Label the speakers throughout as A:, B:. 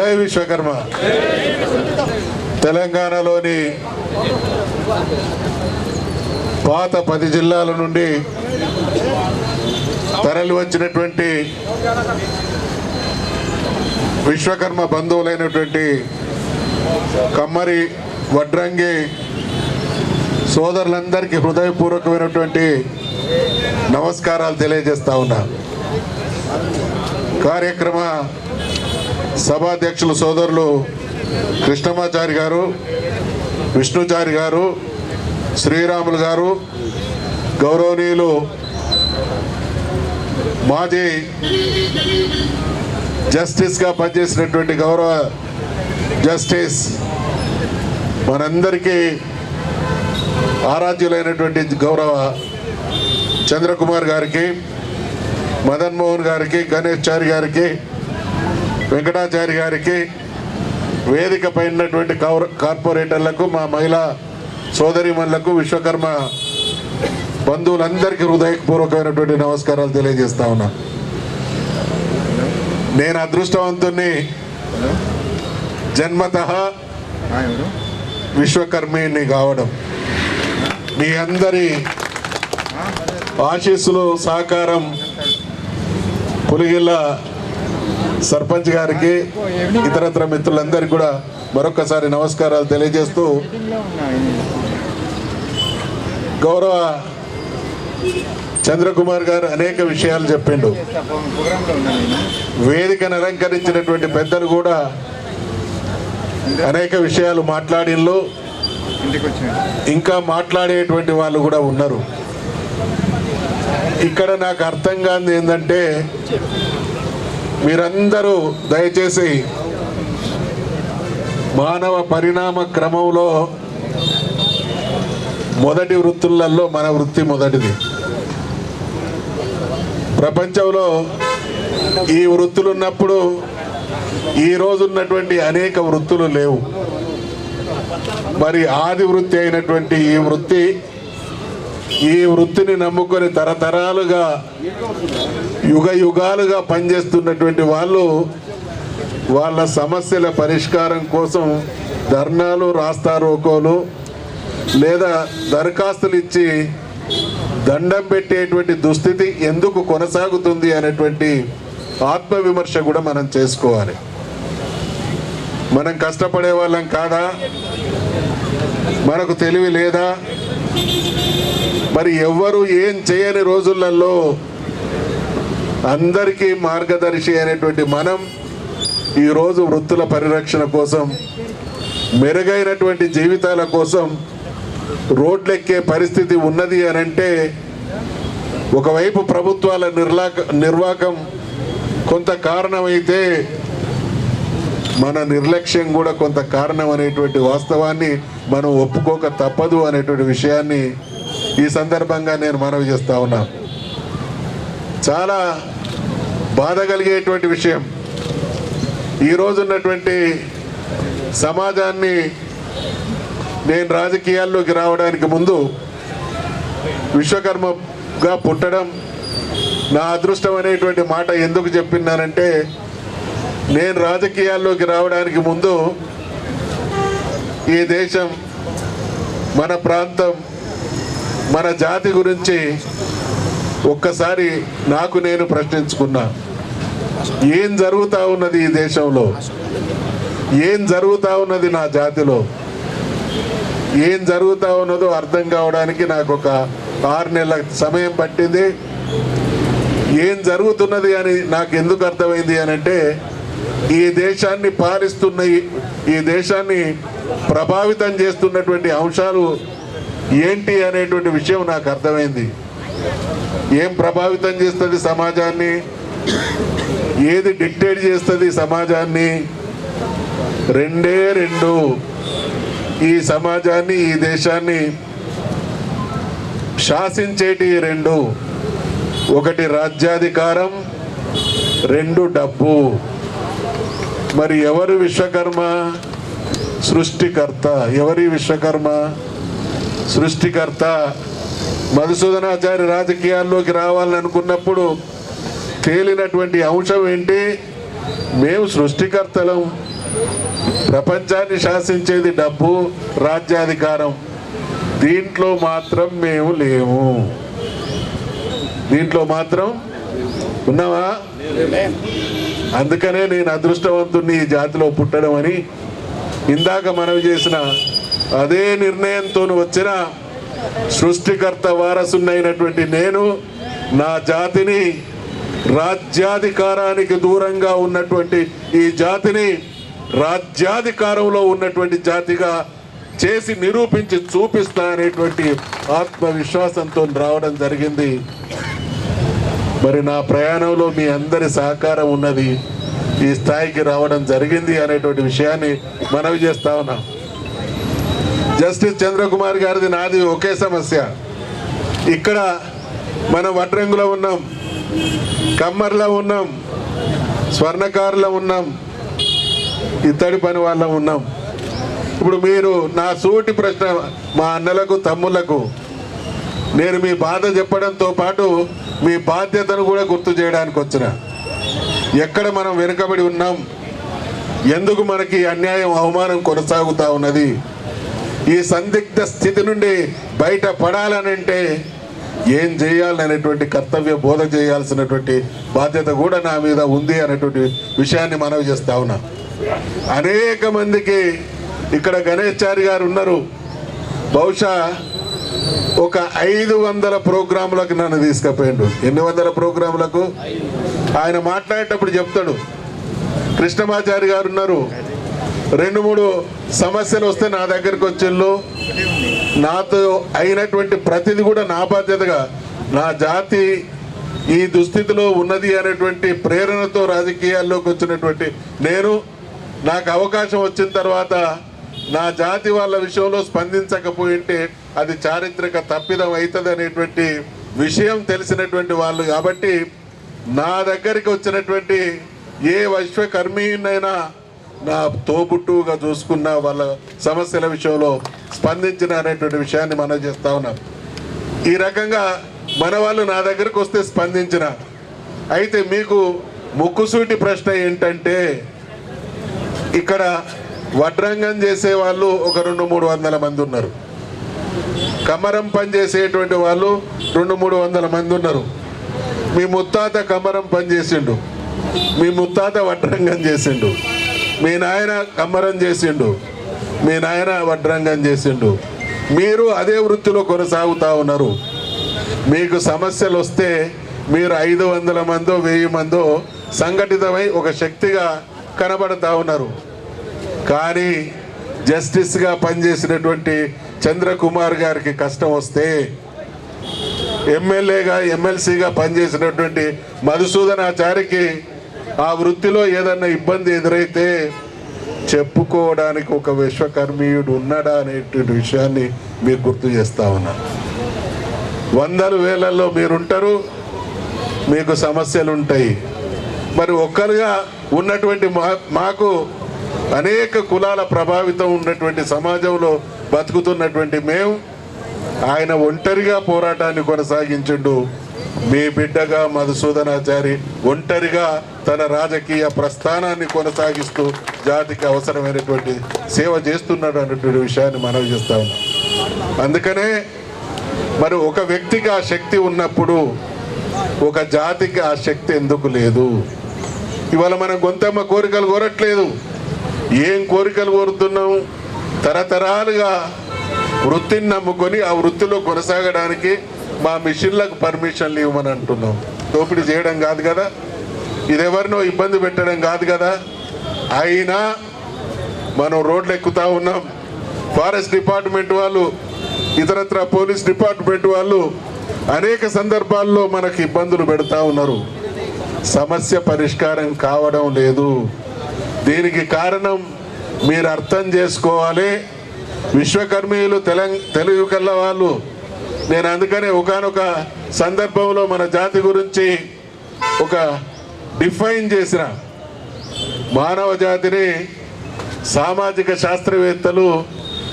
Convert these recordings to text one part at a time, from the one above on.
A: జై విశ్వకర్మ. తెలంగాణలోని పాత పది జిల్లాల నుండి తరలి వచ్చినటువంటి విశ్వకర్మ బంధువులైనటువంటి కమ్మరి వడ్రంగి సోదరులందరికీ హృదయపూర్వకమైనటువంటి నమస్కారాలు తెలియజేస్తా ఉన్నా. కార్యక్రమ సభాధ్యక్షులు సోదరులు కృష్ణమాచారి గారు విష్ణుచారి గారు శ్రీరాములు గారు గౌరవనీయులు మాజీ జస్టిస్గా పనిచేసినటువంటి గౌరవ జస్టిస్ మనందరికీ ఆరాధ్యులైనటువంటి గౌరవ చంద్రకుమార్ గారికి మదన్ మోహన్ గారికి గణేష్ చారి గారికి వెంకటాచారి గారికి వేదిక పైనటువంటి కౌర- కార్పొరేటర్లకు మా మహిళా సోదరిమణులకు విశ్వకర్మ బంధువులందరికీ హృదయపూర్వకమైనటువంటి నమస్కారాలు తెలియజేస్తా ఉన్నా. నేను అదృష్టవంతుణ్ణి జన్మత విశ్వకర్మిని కావడం. మీ అందరి ఆశీస్సులు సహకారం పులిగిల్ల సర్పంచ్ గారికి ఇతరత్ర మిత్రులందరికీ కూడా మరొకసారి నమస్కారాలు తెలియజేస్తూ గౌరవ చంద్రకుమార్ గారు అనేక విషయాలు చెప్పిండు. వేదికను అలంకరించినటువంటి పెద్దలు కూడా అనేక విషయాలు మాట్లాడిన్లు ఇంకా మాట్లాడేటువంటి వాళ్ళు కూడా ఉన్నారు. ఇక్కడ నాకు అర్థం కాదు ఏంటంటే మీరందరూ దయచేసి మానవ పరిణామ క్రమంలో మొదటి వృత్తులలో మన వృత్తి మొదటిది. ప్రపంచంలో ఈ వృత్తులు ఉన్నప్పుడు ఈ రోజున్నటువంటి అనేక వృత్తులు లేవు. మరి ఆది వృత్తి అయినటువంటి ఈ వృత్తి ఈ వృత్తిని నమ్ముకొని తరతరాలుగా యుగ యుగాలుగా పనిచేస్తున్నటువంటి వాళ్ళు వాళ్ళ సమస్యల పరిష్కారం కోసం ధర్నాలు రాస్తారోకోలు లేదా దరఖాస్తులు ఇచ్చి దండం పెట్టేటువంటి దుస్థితి ఎందుకు కొనసాగుతుంది అనేటువంటి ఆత్మవిమర్శ కూడా మనం చేసుకోవాలి. మనం కష్టపడే వాళ్ళం కాదా? మనకు తెలివి లేదా? మరి ఎవ్వరూ ఏం చేయని రోజులలో అందరికీ మార్గదర్శి అయినటువంటి మనం ఈరోజు వృత్తుల పరిరక్షణ కోసం మెరుగైనటువంటి జీవితాల కోసం రోడ్లెక్కే పరిస్థితి ఉన్నది అని అంటే ఒకవైపు ప్రభుత్వాల నిర్లాక నిర్వాకం కొంత కారణమైతే మన నిర్లక్ష్యం కూడా కొంత కారణం అనేటువంటి వాస్తవాన్ని మనం ఒప్పుకోక తప్పదు అనేటువంటి విషయాన్ని ఈ సందర్భంగా నేను మనవి చేస్తా ఉన్నా. చాలా బాధ కలిగేటువంటి విషయం. ఈరోజు ఉన్నటువంటి సమాజాన్ని నేను రాజకీయాల్లోకి రావడానికి ముందు విశ్వకర్మగా పుట్టడం నా అదృష్టం అనేటువంటి మాట ఎందుకు చెప్పినానంటే నేను రాజకీయాల్లోకి రావడానికి ముందు ఈ దేశం మన ప్రాంతం మన జాతి గురించి ఒక్కసారి నాకు నేను ప్రశ్నించుకున్నా. ఏం జరుగుతూ ఉన్నది ఈ దేశంలో? ఏం జరుగుతూ ఉన్నది నా జాతిలో? ఏం జరుగుతూ ఉన్నదో అర్థం కావడానికి నాకు ఒక ఆరు నెలల సమయం పట్టింది. ఏం జరుగుతున్నది అని నాకు ఎందుకు అర్థమైంది అని అంటే ఈ దేశాన్ని పాలిస్తున్న ఈ దేశాన్ని ప్రభావితం చేస్తున్నటువంటి అంశాలు ఏంటి అనేటువంటి విషయం నాకు అర్థమైంది. ఏం ప్రభావితం చేస్తుంది సమాజాన్ని? ఏది డిక్టేట్ చేస్తుంది సమాజాన్ని? రెండే రెండు. ఈ సమాజాన్ని ఈ దేశాన్ని శాసించేటి ఈ రెండు. ఒకటి రాజ్యాధికారం రెండు డబ్బు. మరి ఎవరు విశ్వకర్మ? సృష్టికర్త. ఎవరి విశ్వకర్మ? సృష్టికర్త. మధుసూదనాచారి రాజకీయాల్లోకి రావాలని అనుకున్నప్పుడు తేలినటువంటి అంశం ఏంటి? మేము సృష్టికర్తలం. ప్రపంచాన్ని శాసించేది డబ్బు రాజ్యాధికారం. దీంట్లో మాత్రం మేము లేము. దీంట్లో మాత్రం ఉన్నావా? అందుకనే నేను అదృష్టవంతుని ఈ జాతిలో పుట్టడం అని ఇందాక మనవి చేసిన అదే నిర్ణయంతో వచ్చిన సృష్టికర్త వారసున్నైనటువంటి నేను నా జాతిని రాజ్యాధికారానికి దూరంగా ఉన్నటువంటి ఈ జాతిని రాజ్యాధికారంలో ఉన్నటువంటి జాతిగా చేసి నిరూపించి చూపిస్తా అనేటువంటి ఆత్మవిశ్వాసంతో రావడం జరిగింది. మరి నా ప్రయాణంలో మీ అందరి సహకారం ఉన్నది. ఈ స్థాయికి రావడం జరిగింది అనేటువంటి విషయాన్ని మనవి చేస్తా ఉన్నాం. జస్టిస్ చంద్రకుమార్ గారిది నాది ఒకే సమస్య. ఇక్కడ మనం వడ్రంగులో ఉన్నాం కమ్మర్లో ఉన్నాం స్వర్ణకారులో ఉన్నాం ఇత్తడి పని వాళ్ళ ఉన్నాం. ఇప్పుడు మీరు నా సూటి ప్రశ్న మా అన్నలకు తమ్ములకు నేను మీ బాధ చెప్పడంతో పాటు మీ బాధ్యతను కూడా గుర్తు చేయడానికి వచ్చిన. ఎక్కడ మనం వెనుకబడి ఉన్నాం ఎందుకు మనకి అన్యాయం అవమానం కొనసాగుతూ ఉన్నది? ఈ సందిగ్ధ స్థితి నుండి బయట పడాలనంటే ఏం చేయాలనేటువంటి కర్తవ్య బోధ చేయాల్సినటువంటి బాధ్యత కూడా నా మీద ఉంది అనేటువంటి విషయాన్ని మనవి చేస్తా ఉన్నా. అనేక మందికి ఇక్కడ గణేష్చారి గారు ఉన్నారు. బహుశా ఒక ఐదు వందల ప్రోగ్రాములకు నన్ను తీసుకుపోయిండు. ఎన్ని వందల ప్రోగ్రాములకు? ఆయన మాట్లాడేటప్పుడు చెప్తాడు. కృష్ణమాచారి గారు ఉన్నారు. రెండు మూడు సమస్యలు వస్తే నా దగ్గరకు వచ్చిళ్ళు. నాతో అయినటువంటి ప్రతిది కూడా నా బాధ్యతగా నా జాతి ఈ దుస్థితిలో ఉన్నది అనేటువంటి ప్రేరణతో రాజకీయాల్లోకి వచ్చినటువంటి నేను నాకు అవకాశం వచ్చిన తర్వాత నా జాతి వాళ్ళ విషయంలో స్పందించకపోయింటే అది చారిత్రక తప్పిదం అవుతుంది అనేటువంటి విషయం తెలిసినటువంటి వాళ్ళు కాబట్టి నా దగ్గరికి వచ్చినటువంటి ఏ విశ్వకర్మీనైనా నా తోబుట్టుగా చూసుకున్న వాళ్ళ సమస్యల విషయంలో స్పందించిన అనేటువంటి విషయాన్ని మనం చేస్తా ఉన్నాం. ఈ రకంగా మన వాళ్ళు నా దగ్గరకు వస్తే స్పందించిన. అయితే మీకు ముక్కుసూటి ప్రశ్న ఏంటంటే ఇక్కడ వడ్రంగం చేసే వాళ్ళు ఒక రెండు మూడు వందల మంది ఉన్నారు. కమరం పని చేసేటువంటి వాళ్ళు రెండు మూడు వందల మంది ఉన్నారు. మీ ముత్తాత కమరం పని చేసిండు. మీ ముత్తాత వడ్రంగం చేసిండు. మీ నాయన కమ్మరం చేసిండు. మీ నాయన వడ్రంగం చేసిండు. మీరు అదే వృత్తిలో కొనసాగుతూ ఉన్నారు. మీకు సమస్యలు వస్తే మీరు ఐదు వందల మందో వెయ్యి మందో సంఘటితమై ఒక శక్తిగా కనబడతా ఉన్నారు. కానీ జస్టిస్గా పనిచేసినటువంటి చంద్రకుమార్ గారికి కష్టం వస్తే ఎమ్మెల్యేగా ఎమ్మెల్సీగా పనిచేసినటువంటి మధుసూదనాచారికి ఆ వృత్తిలో ఏదన్నా ఇబ్బంది ఎదురైతే చెప్పుకోవడానికి ఒక విశ్వకర్మీయుడు ఉన్నాడా అనేటువంటి విషయాన్ని మీకు గుర్తు చేస్తా ఉన్నాను వందల వేలల్లో మీరుంటారు మీకు సమస్యలు ఉంటాయి మరి ఒక్కరుగా ఉన్నటువంటి మా మాకు అనేక కులాల ప్రభావితం ఉన్నటువంటి సమాజంలో బతుకుతున్నటువంటి మేము ఆయన ఒంటరిగా పోరాటాన్ని కొనసాగించుండు. మీ బిడ్డగా మధుసూదనాచారి ఒంటరిగా తన రాజకీయ ప్రస్థానాన్ని కొనసాగిస్తూ జాతికి అవసరమైనటువంటి సేవ చేస్తున్నాడు అన్నటువంటి విషయాన్ని మనవి చేస్తా అందుకనే మరి ఒక వ్యక్తికి ఆ శక్తి ఉన్నప్పుడు ఒక జాతికి ఆ శక్తి ఎందుకు లేదు? ఇవాళ మనం గొంతమ్మ కోరికలు కోరట్లేదు. ఏం కోరికలు కోరుతున్నాం? తరతరాలుగా వృత్తిని నమ్ముకొని ఆ వృత్తిలో కొనసాగడానికి మా మిషన్లకు పర్మిషన్లు ఇవ్వమని అంటున్నాం. దోపిడీ చేయడం కాదు కదా? ఇదెవరినో ఇబ్బంది పెట్టడం కాదు కదా? అయినా మనం రోడ్లు ఎక్కుతా ఉన్నాం. ఫారెస్ట్ డిపార్ట్మెంట్ వాళ్ళు ఇతరత్ర పోలీస్ డిపార్ట్మెంట్ వాళ్ళు అనేక సందర్భాల్లో మనకు ఇబ్బందులు పెడతా ఉన్నారు. సమస్య పరిష్కారం కావడం లేదు. దీనికి కారణం మీరు అర్థం చేసుకోవాలి. విశ్వకర్మీయులు తెలంగ తెలుగు కళ్ళ వాళ్ళు నేను అందుకనే ఒకనొక సందర్భంలో మన జాతి గురించి ఒక డిఫైన్ చేసిన మానవ జాతిని సామాజిక శాస్త్రవేత్తలు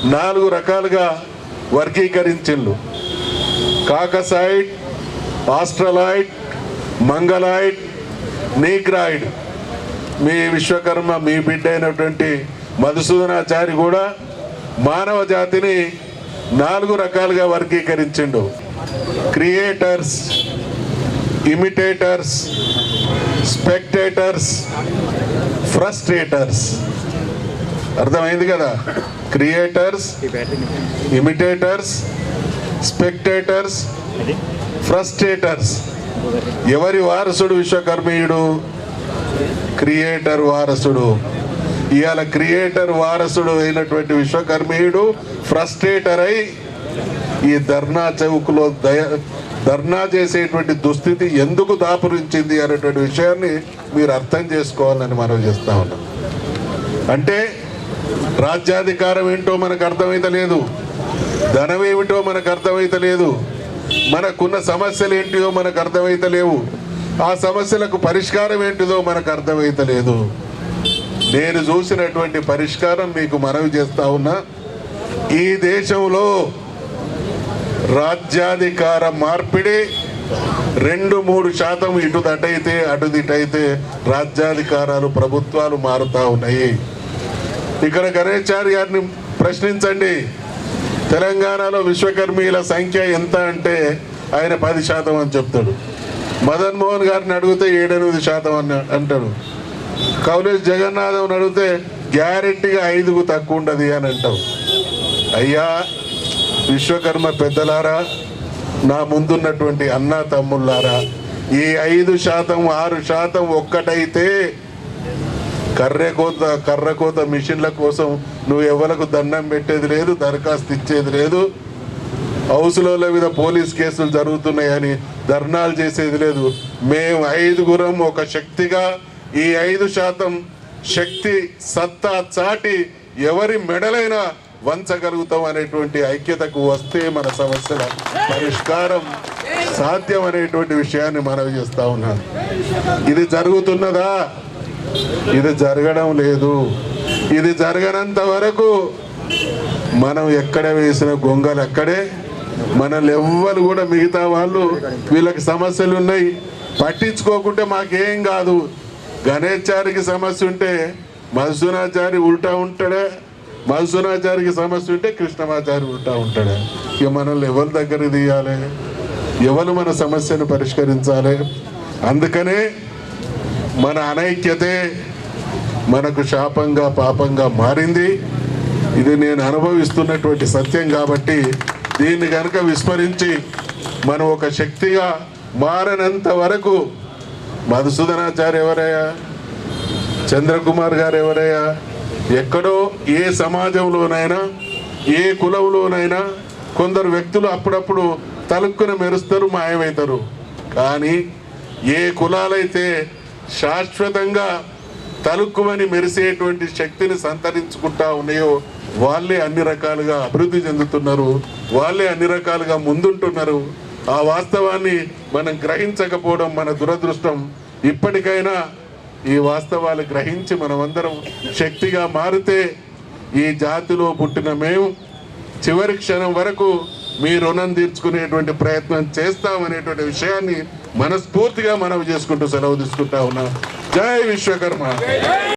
A: నాలుగు రకాలుగా వర్గీకరించిండ్రు. Caucasoid Australoid Mongoloid Negroid. మీ విశ్వకర్మ మీ బిడ్డ అయినటువంటి మధుసూదనాచారి కూడా మానవ జాతిని నాలుగు రకాలుగా వర్గీకరించిండు. Creators imitators spectators frustrators. అర్థమైంది కదా? Creators imitators spectators frustrators. ఎవరి వారసుడు విశ్వకర్మీయుడు? క్రియేటర్ వారసుడు. ఇవాళ క్రియేటర్ వారసుడు అయినటువంటి విశ్వకర్మీయుడు ఫ్రస్ట్రేటర్ అయి ఈ ధర్నా చౌక్లో దయ ధర్నా చేసేటువంటి దుస్థితి ఎందుకు దాపురించింది అనేటువంటి విషయాన్ని మీరు అర్థం చేసుకోవాలని మనం చేస్తా ఉన్నాం. అంటే రాజ్యాధికారం ఏంటో మనకు అర్థమైతలేదు ధనం ఏమిటో మనకు అర్థమైతలేదు మనకున్న సమస్యలు ఏంటిదో మనకు అర్థమైతలేవు ఆ సమస్యలకు పరిష్కారం ఏంటిదో మనకు అర్థమైతలేదు నేను చూసినటువంటి పరిష్కారం మీకు మనవి చేస్తా ఉన్నా ఈ దేశంలో రాజ్యాధికార మార్పిడి రెండు మూడు శాతం ఇటు దటైతే అటు దిటైతే రాజ్యాధికారాలు ప్రభుత్వాలు మారుతా ఉన్నాయి. ఇక్కడ గణేశారి గారిని ప్రశ్నించండి. తెలంగాణలో విశ్వకర్మీల సంఖ్య ఎంత అంటే ఆయన పది శాతం అని చెప్తాడు. మదన్మోహన్ గారిని అడిగితే ఏడెనిమిది శాతం అని అంటాడు. కౌలేష్ జగన్నాథం అడిగితే గ్యారెంటీగా ఐదుకు తక్కువ ఉండదు అని అంటావు. అయ్యా విశ్వకర్మ పెద్దలారా నా ముందున్నటువంటి అన్న తమ్ముళ్ళారా ఈ ఐదు శాతం ఆరు శాతం ఒక్కటైతే కర్రెకోత కర్రకోత మిషన్ల కోసం నువ్వు ఎవరికి దండం పెట్టేది లేదు దరఖాస్తు ఇచ్చేది లేదు. హౌస్లోల మీద పోలీస్ కేసులు జరుగుతున్నాయని ధర్నాలు చేసేది లేదు. మేము ఐదుగురం ఒక శక్తిగా ఈ ఐదు శాతం శక్తి సత్తా చాటి ఎవరి మెడలైనా వంచగలుగుతాం అనేటువంటి ఐక్యతకు వస్తే మన సమస్యల పరిష్కారం సాధ్యం అనేటువంటి విషయాన్ని మనవి చేస్తా ఉన్నాను. ఇది జరుగుతున్నదా? ఇది జరగడం లేదు. ఇది జరగనంత వరకు మనం ఎక్కడ వేసిన గొంగలు అక్కడే. మనల్ని ఎవ్వరు కూడా మిగతా వాళ్ళు వీళ్ళకి సమస్యలు ఉన్నాయి. పట్టించుకోకుంటే మాకేం కాదు. గణేశారికి సమస్య ఉంటే మధుసూనాచారి ఉల్టా ఉంటాడే? మధుసూనాచారికి సమస్య ఉంటే కృష్ణమాచారి ఉల్టా ఉంటాడా? ఇక మనల్ని ఎవరి దగ్గర తీయాలి? ఎవరు మన సమస్యను పరిష్కరించాలి? అందుకనే మన అనైక్యతే మనకు శాపంగా పాపంగా మారింది. ఇది నేను అనుభవిస్తున్నటువంటి సత్యం కాబట్టి దీన్ని కనుక విస్మరించి మనం ఒక శక్తిగా మారనంత వరకు మధుసూదనాచార్య ఎవరయ్యా చంద్రకుమార్ గారు ఎవరయ్యా ఎక్కడో ఏ సమాజంలోనైనా ఏ కులంలోనైనా కొందరు వ్యక్తులు అప్పుడప్పుడు తలుక్కున మెరుస్తారు మాయమవుతారు. కానీ ఏ కులాలైతే శాశ్వతంగా తలుక్కుమని మెరిసేటువంటి శక్తిని సంతరించుకుంటా ఉన్నాయో వాళ్ళే అన్ని రకాలుగా అభివృద్ధి చెందుతున్నారు. వాళ్ళే అన్ని రకాలుగా ముందుంటున్నారు. ఆ వాస్తవాన్ని మనం గ్రహించకపోవడం మన దురదృష్టం. ఇప్పటికైనా ఈ వాస్తవాలు గ్రహించి మనమందరం శక్తిగా మారితే ఈ జాతిలో పుట్టిన మేము చివరి క్షణం వరకు మీ రుణం తీర్చుకునేటువంటి ప్రయత్నం చేస్తామనేటువంటి విషయాన్ని మనస్ఫూర్తిగా మనవి చేసుకుంటూ సెలవు తీసుకుంటా ఉన్నాం. జై విశ్వకర్మ.